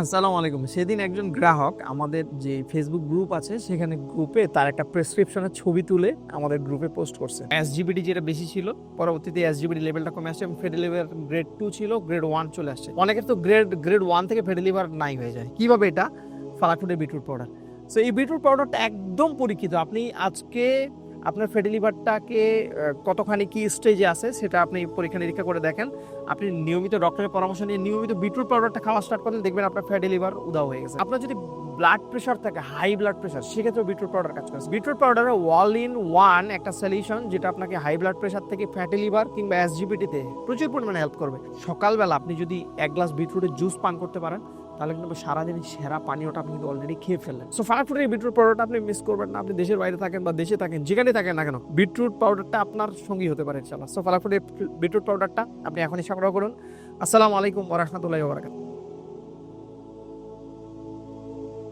আসসালামু আলাইকুম। সেদিন একজন গ্রাহক আমাদের যে ফেসবুক গ্রুপ আছে, সেখানে গ্রুপে তার একটা প্রেসক্রিপশনের ছবি তুলে আমাদের গ্রুপে পোস্ট করছে। এস এসজিবিডি যেটা বেশি ছিল, পরবর্তীতে এস এসজিবিডি লেভেলটা কমে আসছে এবং ফেডি লেভেল গ্রেড টু ছিল গ্রেড ওয়ান চলে আসছে। অনেকের তো গ্রেড গ্রেড ওয়ান থেকে ফেডি লিভার নাই হয়ে যায়। কীভাবে এটা? ফালাকুডে বিটরুট পাউডার সো এই বিটরুট পাউডারটা একদম পরীক্ষিত। আপনি আজকে আপনার ফ্যাটি লিভারটাকে কতখানি কি স্টেজে আছে সেটা আপনি পরীক্ষা নিরীক্ষা করে দেখেন। আপনি নিয়মিত ডক্টরের পরামর্শ নিয়ে নিয়মিত বিটরুট পাউডারটা খাওয়া স্টার্ট করেন দেখবেন আপনার ফ্যাটি লিভার উদাও হয়ে গেছে। আপনার যদি ব্লাড প্রেশার থাকে হাই ব্লাড প্রেশার সেক্ষেত্রে বিটরুট পাউডার কাজ করে। বিটরুট পাউডারে ওয়াল ইন ওয়ান একটা সলিউশন যেটা আপনাকে হাই ব্লাড প্রেশার থেকে ফ্যাটি লিভার কিংবা এসজিপিটিতে প্রচুর পরিমাণে হেল্প করবে। সকালবেলা আপনি যদি এক গ্লাস বিটরুটের জুস পান করতে পারেন তাহলে কিন্তু সারাদিন সেরা পানীয়টা আপনি কিন্তু অলরেডি খেয়ে ফেললেন। সো ফাস্ট ফুডের বিটরুট পাউডারটা আপনি মিস করবেন না। আপনি দেশের বাইরে থাকেন বা দেশে থাকেন যেখানে থাকেন না কেন বিটরুট পাউডারটা আপনার সঙ্গী হতে পারে ইনশাল্লাহ সো ফারাকফুটের বিটরুট পাউডারটা আপনি এখনই সংগ্রহ করুন। আসসালামু আলাইকুম ওরহমতুল্লাহ বারাকাতুহু।